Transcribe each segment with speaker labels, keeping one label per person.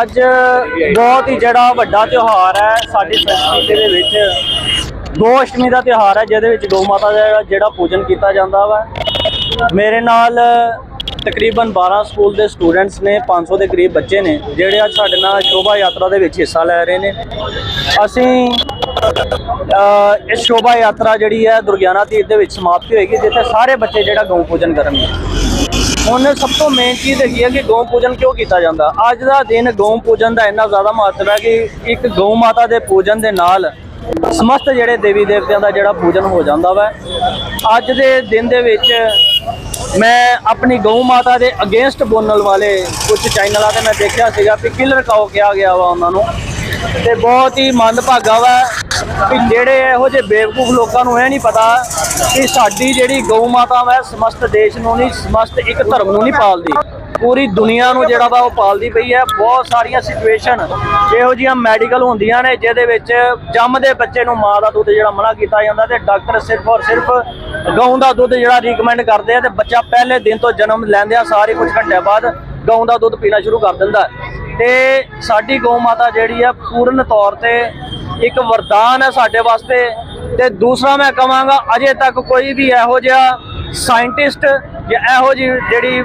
Speaker 1: ਅੱਜ
Speaker 2: ਬਹੁਤ ਹੀ ਜਿਹੜਾ ਵੱਡਾ ਤਿਉਹਾਰ ਹੈ, ਸਾਡੀ ਸੰਸਕ੍ਰਿਤੀ ਦੇ ਵਿੱਚ ਗੋ ਅਸ਼ਟਮੀ ਦਾ ਤਿਉਹਾਰ ਹੈ, ਜਿਹਦੇ ਵਿੱਚ ਗਊ ਮਾਤਾ ਦਾ ਜਿਹੜਾ ਪੂਜਨ ਕੀਤਾ ਜਾਂਦਾ ਵਾ। ਮੇਰੇ ਨਾਲ ਤਕਰੀਬਨ 12 ਸਕੂਲ ਦੇ ਸਟੂਡੈਂਟਸ ਨੇ 500 ਦੇ ਕਰੀਬ ਬੱਚੇ ਨੇ, ਜਿਹੜੇ ਅੱਜ ਸਾਡੇ ਨਾਲ ਸ਼ੋਭਾ ਯਾਤਰਾ ਦੇ ਵਿੱਚ ਹਿੱਸਾ ਲੈ ਰਹੇ ਨੇ। ਅਸੀਂ ਇਸ ਸ਼ੋਭਾ ਯਾਤਰਾ ਜਿਹੜੀ ਹੈ ਦੁਰਗਿਆਨਾ ਤੀਰਥ ਦੇ ਵਿੱਚ ਸਮਾਪਤੀ ਹੋਏਗੀ, ਜਿੱਥੇ ਸਾਰੇ ਬੱਚੇ ਜਿਹੜਾ ਗਊ ਪੂਜਨ ਕਰਨਗੇ। ਹੁਣ ਸਭ ਤੋਂ ਮੇਨ ਚੀਜ਼ ਹੈਗੀ ਹੈ ਕਿ ਗਊ ਪੂਜਨ ਕਿਉਂ ਕੀਤਾ ਜਾਂਦਾ? ਅੱਜ ਦਾ ਦਿਨ ਗਊ ਪੂਜਨ ਦਾ ਇੰਨਾ ਜ਼ਿਆਦਾ ਮਹੱਤਵ ਹੈ ਕਿ ਇੱਕ ਗਊ ਮਾਤਾ ਦੇ ਪੂਜਨ ਦੇ ਨਾਲ ਸਮਸਤ ਜਿਹੜੇ ਦੇਵੀ ਦੇਵਤਿਆਂ ਦਾ ਜਿਹੜਾ ਪੂਜਨ ਹੋ ਜਾਂਦਾ ਵਾ। ਅੱਜ ਦੇ ਦਿਨ ਦੇ ਵਿੱਚ ਮੈਂ ਆਪਣੀ ਗਊ ਮਾਤਾ ਦੇ ਅਗੇਂਸਟ ਬੋਲਣ ਵਾਲੇ ਕੁਝ ਚੈਨਲਾਂ ਤੇ ਮੈਂ ਦੇਖਿਆ ਸੀਗਾ ਕਿ ਕਿਲਰ ਕਾਓ ਕਿਹਾ ਗਿਆ ਵਾ ਉਹਨਾਂ ਨੂੰ। ਤੇ ਬਹੁਤ ਹੀ ਮੰਦਭਾਗਾ ਵਾ ਕਿ ਜਿਹੜੇ ਇਹੋ ਜਿਹੇ ਬੇਵਕੂਫ ਲੋਕਾਂ ਨੂੰ ਇਹ ਨਹੀਂ ਪਤਾ ਕਿ ਸਾਡੀ ਜਿਹੜੀ ਗਊ ਮਾਤਾ ਵਾ ਸਮਸਤ ਦੇਸ਼ ਨੂੰ ਨਹੀਂ, ਸਮਸਤ ਇੱਕ ਧਰਮ ਨੂੰ ਨਹੀਂ ਪਾਲਦੀ। ਪੂਰੀ ਦੁਨੀਆ ਨੂੰ ਜਿਹੜਾ ਵਾ ਉਹ ਪਾਲਦੀ ਪਈ ਹੈ। ਬਹੁਤ ਸਾਰੀਆਂ ਸਿਚੁਏਸ਼ਨ ਇਹੋ ਜਿਹੀਆਂ ਮੈਡੀਕਲ ਹੁੰਦੀਆਂ ਨੇ ਜਿਹਦੇ ਵਿੱਚ ਜੰਮਦੇ ਬੱਚੇ ਨੂੰ ਮਾਂ ਦਾ ਦੁੱਧ ਜਿਹੜਾ ਮਨਾ ਕੀਤਾ ਜਾਂਦਾ ਤੇ ਡਾਕਟਰ ਸਿਰਫ ਔਰ ਸਿਰਫ ਗਊ ਦਾ ਦੁੱਧ ਜਿਹੜਾ ਰੀਕਮੈਂਡ ਕਰਦੇ ਆ ਤੇ ਬੱਚਾ ਪਹਿਲੇ ਦਿਨ ਤੋਂ ਜਨਮ ਲੈਂਦਿਆਂ ਸਾਰੇ ਕੁਝ ਘੰਟਿਆਂ ਬਾਅਦ ਗਊ ਦਾ ਦੁੱਧ ਪੀਣਾ ਸ਼ੁਰੂ ਕਰ ਦਿੰਦਾ। ਤੇ ਸਾਡੀ ਗਊ ਮਾਤਾ ਜਿਹੜੀ ਆ ਪੂਰਨ ਤੌਰ ਤੇ ਇੱਕ ਵਰਦਾਨ ਹੈ ਸਾਡੇ ਵਾਸਤੇ। ਤੇ ਦੂਸਰਾ ਮੈਂ ਕਹਾਂਗਾ, ਅਜੇ ਤੱਕ ਕੋਈ ਵੀ ਇਹੋ ਜਿਹਾ ਸਾਇੰਟਿਸਟ ਜਾਂ ਇਹੋ ਜਿਹੀ ਜਿਹੜੀ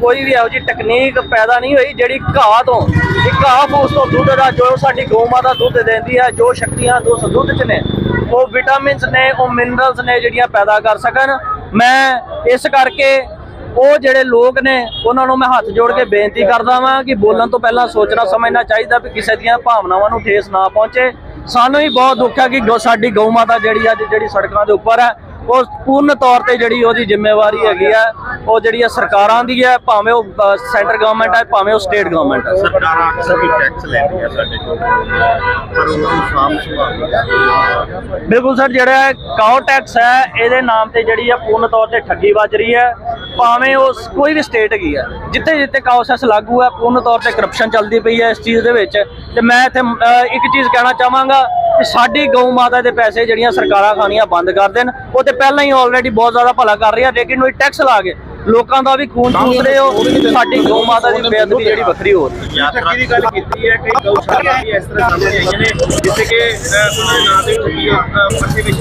Speaker 2: ਕੋਈ ਵੀ ਇਹੋ ਜਿਹੀ ਟੈਕਨੀਕ ਪੈਦਾ ਨਹੀਂ ਹੋਈ ਜਿਹੜੀ ਘਾਹ ਤੋਂ ਇੱਕ ਘਾਹ ਫੂਸ ਤੋਂ ਦੁੱਧ ਦਾ ਜੋ ਸਾਡੀ ਗਊ ਮਾਤਾ ਦੁੱਧ ਦਿੰਦੀ ਹੈ ਜੋ ਸ਼ਕਤੀਆਂ ਉਸ ਦੁੱਧ 'ਚ ਨੇ, ਉਹ ਵਿਟਾਮਿਨਸ ਨੇ, ਉਹ ਮਿਨਰਲਸ ਨੇ ਜਿਹੜੀਆਂ ਪੈਦਾ ਕਰ ਸਕਣ। ਮੈਂ ਇਸ ਕਰਕੇ ਉਹ ਜਿਹੜੇ ਲੋਕ ਨੇ ਉਹਨਾਂ ਨੂੰ ਮੈਂ ਹੱਥ ਜੋੜ ਕੇ ਬੇਨਤੀ ਕਰਦਾ ਵਾਂ ਕਿ ਬੋਲਣ ਤੋਂ ਪਹਿਲਾਂ ਸੋਚਣਾ ਸਮਝਣਾ ਚਾਹੀਦਾ ਵੀ ਕਿਸੇ ਦੀਆਂ ਭਾਵਨਾਵਾਂ ਨੂੰ ਠੇਸ ਨਾ ਪਹੁੰਚੇ। ਸਾਨੂੰ ਹੀ ਬਹੁਤ ਦੁੱਖ ਹੈ ਕਿ ਸਾਡੀ ਗਊ ਮਾਤਾ ਜਿਹੜੀ ਅੱਜ ਜਿਹੜੀ ਸੜਕਾਂ ਦੇ ਉੱਪਰ ਹੈ ਉਹ ਪੂਰਨ ਤੌਰ ਤੇ ਜਿਹੜੀ ਉਹਦੀ ਜ਼ਿੰਮੇਵਾਰੀ ਹੈਗੀ ਆ ਉਹ ਜਿਹੜੀ ਆ ਸਰਕਾਰਾਂ ਦੀ ਹੈ ਭਾਵੇਂ ਉਹ ਸੈਂਟਰ ਗਵਰਨਮੈਂਟ ਹੈ ਭਾਵੇਂ ਉਹ ਸਟੇਟ ਗਵਰਨਮੈਂਟ ਹੈ।
Speaker 1: ਸਰਕਾਰਾਂ ਅਕਸਰ ਵੀ ਟੈਕਸ ਲੈਂਦੀਆਂ ਸਾਡੇ ਕੋਲ। ਪਰ ਉਹ ਸਾਮ ਕਰਦੀਆਂ
Speaker 2: ਬਿਲਕੁਲ ਸਰ ਜਿਹੜਾ ਹੈ ਕਾਓ ਟੈਕਸ ਹੈ ਇਹਦੇ ਨਾਮ ਤੇ ਜਿਹੜੀ ਹੈ ਪੂਰਨ ਤੌਰ ਤੇ ਠੱਗੀ ਵੱਜ ਰਹੀ ਹੈ। ਭਾਵੇਂ ਉਹ ਕੋਈ ਵੀ ਸਟੇਟ ਹੈਗੀ ਹੈ ਜਿੱਥੇ ਜਿੱਥੇ ਕਾਓ ਲਾਗੂ ਹੈ ਪੂਰਨ ਤੌਰ ਤੇ ਕਰਪਸ਼ਨ ਚੱਲਦੀ ਪਈ ਹੈ ਇਸ ਚੀਜ਼ ਦੇ ਵਿੱਚ, ਤੇ ਮੈਂ ਇੱਥੇ ਇੱਕ ਚੀਜ਼ ਕਹਿਣਾ ਚਾਹਾਂਗਾ ਕਿ ਸਾਡੀ ਗਊ ਮਾਤਾ ਦੇ ਪੈਸੇ ਜਿਹੜੀਆਂ ਸਰਕਾਰਾਂ ਖਾਣੀਆਂ ਬੰਦ ਕਰ ਦੇਣ, ਉਹ ਤੇ ਪਹਿਲਾਂ ਹੀ ਆਲਰੇਡੀ ਬਹੁਤ ਜ਼ਿਆਦਾ ਭਲਾ ਕਰ ਰਹੀ ਹੈ ਲੇਕਿਨ ਉਹ ਟੈਕਸ ਲਾ ਕੇ ਲੋਕਾਂ ਦਾ ਵੀ ਖੂਨ ਚੂਸ ਰਹੇ ਹੋ ਸਾਡੀ ਗਊ ਮਾਤਾ ਦੀ ਬੇਅਦਬੀ ਜਿਹੜੀ ਵੱਖਰੀ ਹੋ ਰਹੀ ਹੈ।
Speaker 1: ਯਾਤਰਾ ਦੀ ਗੱਲ ਕੀਤੀ ਹੈ ਕਈ ਗਊਸ਼ਾਲਾ ਵੀ ਇਸ ਤਰ੍ਹਾਂ ਸਾਹਮਣੇ ਆਈਆਂ ਨੇ ਜਿੱਥੇ ਕਿ ਅਹ, ਉਹਨਾਂ ਦੇ ਨਾਂ ਤੇ ਠੱਗੀ ਪੱਠੇ ਵਿੱਚ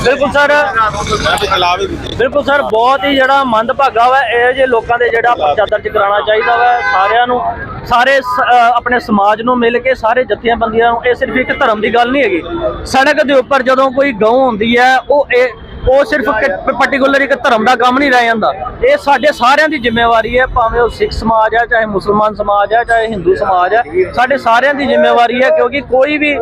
Speaker 2: ਬਿਲਕੁਲ ਸਰ ਬਿਲਕੁਲ ਸਰ ਬਹੁਤ ਹੀ ਜਿਹੜਾ ਮੰਦਭਾਗਾ ਵਾ ਇਹ ਜੇ ਲੋਕਾਂ ਦੇ ਜਿਹੜਾ ਪਰਚਾ ਦਰਜ ਕਰਾਉਣਾ ਚਾਹੀਦਾ ਵਾ ਸਾਰਿਆਂ ਨੂੰ ਸਾਰੇ ਆਪਣੇ ਸਮਾਜ ਨੂੰ ਮਿਲ ਕੇ ਸਾਰੇ ਜਥੇਬੰਦੀਆਂ ਨੂੰ ਇਹ ਸਿਰਫ ਇੱਕ ਧਰਮ ਦੀ ਗੱਲ ਨਹੀਂ ਹੈਗੀ। ਸੜਕ ਦੇ ਉੱਪਰ ਜਦੋਂ ਕੋਈ ਗਊ ਹੁੰਦੀ ਹੈ ਉਹ ਇਹ ਉਹ ਸਿਰਫ ਪਾਰਟਿਕੂਲਰ ਇੱਕ ਧਰਮ ਦਾ ਕੰਮ ਨਹੀਂ ਰਹਿ ਜਾਂਦਾ। ਇਹ ਸਾਡੇ ਸਾਰਿਆਂ ਦੀ ਜ਼ਿੰਮੇਵਾਰੀ ਹੈ, ਭਾਵੇਂ ਉਹ ਸਿੱਖ ਸਮਾਜ ਹੈ, ਚਾਹੇ ਮੁਸਲਮਾਨ ਸਮਾਜ ਹੈ, ਚਾਹੇ ਹਿੰਦੂ ਸਮਾਜ ਹੈ, ਸਾਡੇ ਸਾਰਿਆਂ ਦੀ ਜ਼ਿੰਮੇਵਾਰੀ ਹੈ ਕਿਉਂਕਿ ਕੋਈ ਵੀ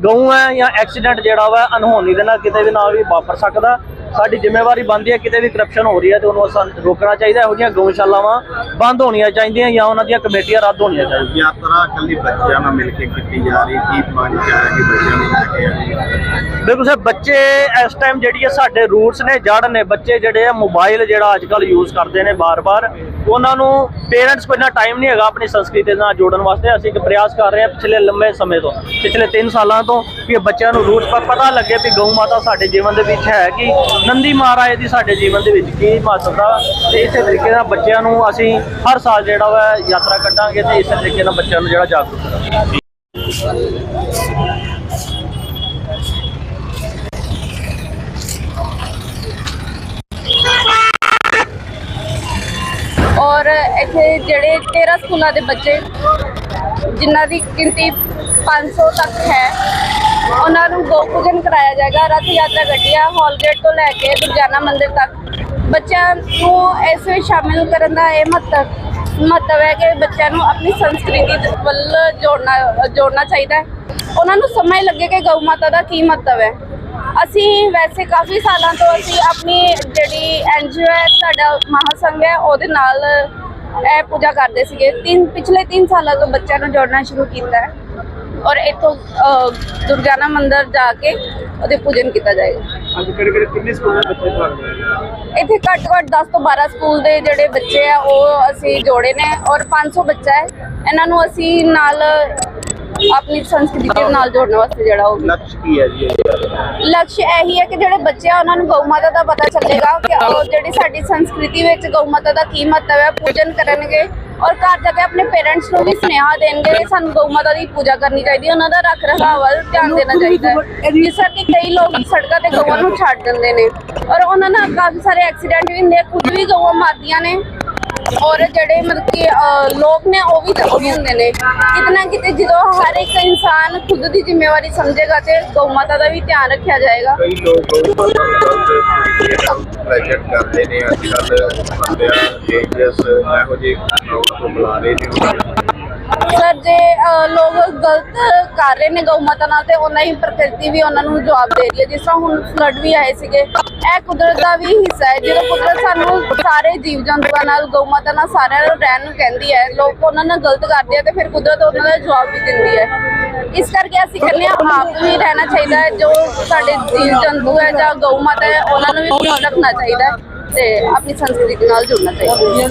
Speaker 2: ਗਊ ਹੈ ਜਾਂ ਐਕਸੀਡੈਂਟ ਜਿਹੜਾ ਵਾ ਅਨਹੋਨੀ ਦੇ ਨਾਲ ਕਿਤੇ ਵੀ ਨਾ ਵੀ ਵਾਪਰ ਸਕਦਾ। ਸਾਡੀ ਜ਼ਿੰਮੇਵਾਰੀ ਬਣਦੀ ਹੈ ਕਿਤੇ ਵੀ ਕਰਪਸ਼ਨ ਹੋ ਰਹੀ ਹੈ ਤੇ ਉਹਨੂੰ ਸਾਨੂੰ ਰੋਕਣਾ ਚਾਹੀਦਾ ਇਹੋ ਜਿਹੀਆਂ ਗਊਸ਼ਾਲਾਵਾਂ ਬੰਦ ਹੋਣੀਆਂ ਚਾਹੀਦੀਆਂ ਜਾਂ ਉਹਨਾਂ ਦੀਆਂ ਕਮੇਟੀਆਂ ਰੱਦ ਹੋਣੀਆਂ ਚਾਹੀਦੀਆਂ।
Speaker 1: ਯਾਤਰਾ ਕੱਲੀ ਬੱਚਿਆਂ ਨਾਲ ਮਿਲ ਕੇ ਕੀਤੀ ਜਾ ਰਹੀ ਕੀ ਪਲਾਨ ਕਿਹਾ ਹੈ ਕਿ ਬੱਚਿਆਂ ਨੂੰ ਲੈ ਕੇ ਆਏ
Speaker 2: ਬਿਲਕੁਲ ਸਰ ਬੱਚੇ ਇਸ ਟਾਈਮ ਜਿਹੜੀ ਹੈ ਸਾਡੇ ਰੂਟਸ ਨੇ ਜੜ ਨੇ ਬੱਚੇ ਜਿਹੜੇ ਆ ਮੋਬਾਈਲ ਜਿਹੜਾ ਅੱਜ ਕੱਲ ਯੂਜ਼ ਕਰਦੇ ਨੇ ਬਾਰ-ਬਾਰ ਉਹਨਾਂ ਨੂੰ ਪੇਰੈਂਟਸ ਕੋਲ ਇੰਨਾ ਟਾਈਮ ਨਹੀਂ ਹੈਗਾ ਆਪਣੀ ਸੰਸਕ੍ਰਿਤੀ ਨਾਲ ਜੋੜਨ ਵਾਸਤੇ ਅਸੀਂ ਇੱਕ ਪ੍ਰਯਾਸ ਕਰ ਰਹੇ ਹਾਂ ਪਿਛਲੇ ਲੰਬੇ ਸਮੇਂ ਤੋਂ ਪਿਛਲੇ 3 ਸਾਲਾਂ ਤੋਂ ਕਿ ਬੱਚਿਆਂ ਨੂੰ ਰੂਟਸ ਪਰ ਪਤਾ ਲੱਗੇ ਵੀ ਗਊ ਮਾਤਾ ਸਾਡੇ ਜੀਵਨ ਦੇ ਵਿੱਚ ਹੈ ਕਿ ਨੰਦੀ ਮਹਾਰਾਜ ਦੀ ਸਾਡੇ ਜੀਵਨ ਦੇ ਵਿੱਚ ਕੀ ਮਹੱਤਤਾ ਤੇ ਇਸੇ ਤਰੀਕੇ ਨਾਲ ਬੱਚਿਆਂ ਨੂੰ ਅਸੀਂ ਹਰ ਸਾਲ ਜਿਹੜਾ ਵਾ ਯਾਤਰਾ ਕੱਢਾਂਗੇ ਤੇ ਇਸੇ ਤਰੀਕੇ ਨਾਲ ਬੱਚਿਆਂ ਨੂੰ ਜਿਹੜਾ ਜਾਗਰੂਕ ਕਰਾਂਗੇ।
Speaker 3: ਔਰ ਇੱਥੇ ਜਿਹੜੇ 13 ਸਕੂਲਾਂ ਦੇ ਬੱਚੇ, ਜਿਨ੍ਹਾਂ ਦੀ ਗਿਣਤੀ 500 ਤੱਕ ਹੈ ਉਹਨਾਂ ਨੂੰ ਗੋ ਪੂਜਨ ਕਰਾਇਆ ਜਾਏਗਾ। ਰਥ ਯਾਤਰਾ ਗੱਡੀਆਂ ਹਾਲ ਗੇਟ ਤੋਂ ਲੈ ਕੇ ਦੁਰਗਿਆਨਾ ਮੰਦਿਰ ਤੱਕ। ਬੱਚਿਆਂ ਨੂੰ ਇਸ ਵਿੱਚ ਸ਼ਾਮਿਲ ਕਰਨ ਦਾ ਇਹ ਮਹੱਤਵ ਮਹੱਤਵ ਹੈ ਕਿ ਬੱਚਿਆਂ ਨੂੰ ਆਪਣੀ ਸੰਸਕ੍ਰਿਤੀ ਵੱਲ ਜੋੜਨਾ ਜੋੜਨਾ ਚਾਹੀਦਾ ਹੈ। ਉਹਨਾਂ ਨੂੰ ਸਮਝ ਲੱਗੇ ਕਿ ਗਊ ਮਾਤਾ ਦਾ ਕੀ ਮਹੱਤਵ ਹੈ। ਅਸੀਂ ਵੈਸੇ ਕਾਫੀ ਸਾਲਾਂ ਤੋਂ ਅਸੀਂ ਆਪਣੀ ਜਿਹੜੀ ਐਨਜੀਓ ਹੈ, ਸਾਡਾ ਮਹਾਸੰਘ ਹੈ, ਉਹਦੇ ਨਾਲ ਇਹ ਪੂਜਾ ਕਰਦੇ ਸੀਗੇ। ਤਿੰਨ, ਪਿਛਲੇ 3 ਸਾਲਾਂ ਤੋਂ ਬੱਚਿਆਂ ਨੂੰ ਜੋੜਨਾ ਸ਼ੁਰੂ ਕੀਤਾ ਹੈ। ਔਰ ਇਥੋਂ ਦੁਰਗਿਆਨਾ ਮੰਦਿਰ ਜਾ ਕੇ ਉਹਦੇ ਪੂਜਨ ਕੀਤਾ ਜਾਏਗਾ।
Speaker 1: ਅੱਜ ਕਿਹੜੇ ਕਿਹੜੇ ਕਿੰਨੇ ਸਕੂਲ ਦੇ ਬੱਚੇ ਭਾਗ
Speaker 3: ਇੱਥੇ ਘੱਟ ਘੱਟ 10 ਤੋਂ 12 ਸਕੂਲ ਦੇ ਜਿਹੜੇ ਬੱਚੇ ਆ ਉਹ ਅਸੀਂ ਜੋੜੇ ਨੇ ਔਰ 500 ਬੱਚਾ ਹੈ। ਇਹਨਾਂ ਨੂੰ ਅਸੀਂ ਨਾਲ ਆਪਣੀ ਸੰਸਕ੍ਰਿਤੀ ਦੇ ਨਾਲ ਜੋੜਨ ਵਾਸਤੇ ਜਿਹੜਾ ਉਹ
Speaker 1: ਲਕਸ਼ ਕੀ ਹੈ ਜੀ ਇਹ?
Speaker 3: ਲਕਸ਼ ਇਹੀ ਹੈ ਕਿ ਜਿਹੜੇ ਬੱਚੇ ਆ ਉਹਨਾਂ ਨੂੰ ਗਊ ਮਾਤਾ ਦਾ ਪਤਾ ਚੱਲੇਗਾ ਕਿ ਉਹ ਜਿਹੜੀ ਸਾਡੀ ਸੰਸਕ੍ਰਿਤੀ ਵਿੱਚ ਗਊ ਮਾਤਾ ਦਾ ਕੀ ਮਹੱਤਵ ਹੈ ਪੂਜਨ ਕਰਨਗੇ। ਔਰ ਘਰ ਜਾ ਕੇ ਆਪਣੇ ਪੇਰੈਂਟਸ ਨੂੰ ਵੀ ਸੁਨੇਹਾ ਦੇਣਗੇ ਸਾਨੂੰ ਗਊ ਮਾਤਾ ਦੀ ਪੂਜਾ ਕਰਨੀ ਚਾਹੀਦੀ ਹੈ ਉਹਨਾਂ ਦਾ ਰੱਖ ਰਖਾਵ ਵੱਲ ਧਿਆਨ ਦੇਣਾ ਚਾਹੀਦਾ ਹੈ। ਜਿਸ ਕਰਕੇ ਕਈ ਲੋਕ ਸੜਕਾਂ ਤੇ ਗਊਆਂ ਨੂੰ ਛੱਡ ਦਿੰਦੇ ਨੇ ਔਰ ਉਹਨਾਂ ਨਾਲ ਕਾਫੀ ਸਾਰੇ ਐਕਸੀਡੈਂਟ ਵੀ ਹੁੰਦੇ ਆ ਖੁਦ ਵੀ ਗਊਆਂ ਮਾਰਦੀਆਂ ਨੇ ਔਰ ਜਿਹੜੇ ਮਤਲਬ ਕਿ ਅਹ, ਲੋਕ ਨੇ ਉਹ ਵੀ ਜ਼ਖਮੀ ਹੁੰਦੇ ਨੇ। ਕਿਤੇ ਨਾ ਕਿਤੇ ਜਦੋਂ ਹਰ ਇੱਕ ਇਨਸਾਨ ਖੁਦ ਦੀ ਜ਼ਿੰਮੇਵਾਰੀ ਸਮਝੇਗਾ ਤੇ ਗਊ ਮਾਤਾ ਦਾ ਵੀ ਧਿਆਨ ਰੱਖਿਆ ਜਾਏਗਾ।
Speaker 1: ਪ੍ਰੈਜੈਂਟ ਕਰਦੇ ਨੇ ਅੱਜ ਕੱਲ ਬੰਦਿਆ ਡੇਂਜਰਸ ਇਹੋ ਜਿਹੇ ਲੋਕ ਤੋਂ ਬੁਲਾ ਰਹੇ ਨੇ
Speaker 3: ਸਰ, ਜੇ ਲੋਕ ਗਲਤ ਕਰ ਰਹੇ ਨੇ ਗਊ ਮਾਤਾ ਨਾਲ, ਤੇ ਉਹਨਾਂ ਹੀ ਪ੍ਰਕਿਰਤੀ ਵੀ ਉਹਨਾਂ ਨੂੰ ਜਵਾਬ ਦੇ ਰਹੀ ਹੈ। ਜਿਸ ਤਰ੍ਹਾਂ ਹੁਣ ਫਲੱਡ ਵੀ ਆਏ ਸੀਗੇ, ਇਹ ਕੁਦਰਤ ਦਾ ਵੀ ਹਿੱਸਾ ਹੈ। ਜਦੋਂ ਕੁਦਰਤ ਸਾਨੂੰ ਸਾਰੇ ਜੀਵ ਜੰਤੂਆਂ ਨਾਲ, ਗਊ ਮਾਤਾ ਨਾਲ ਸਾਰਿਆਂ ਨੂੰ ਰਹਿਣ ਨੂੰ ਕਹਿੰਦੀ ਹੈ, ਲੋਕ ਉਹਨਾਂ ਨਾਲ ਗਲਤ ਕਰਦੇ ਆ, ਤੇ ਫਿਰ ਕੁਦਰਤ ਉਹਨਾਂ ਦਾ ਜਵਾਬ ਵੀ ਦਿੰਦੀ ਹੈ। ਇਸ ਕਰਕੇ ਅਸੀਂ ਕਹਿੰਦੇ ਹਾਂ ਆਪ ਨੂੰ ਵੀ ਰਹਿਣਾ ਚਾਹੀਦਾ ਹੈ ਜੋ ਸਾਡੇ ਜੀਵ ਜੰਤੂ ਹੈ ਜਾਂ ਗਊ ਮਾਤਾ ਹੈ ਉਹਨਾਂ ਨੂੰ ਵੀ ਰੱਖਣਾ ਚਾਹੀਦਾ ਹੈ ਤੇ ਆਪਣੀ ਸੰਸਕ੍ਰਿਤੀ ਨਾਲ ਜੁੜਨਾ ਚਾਹੀਦਾ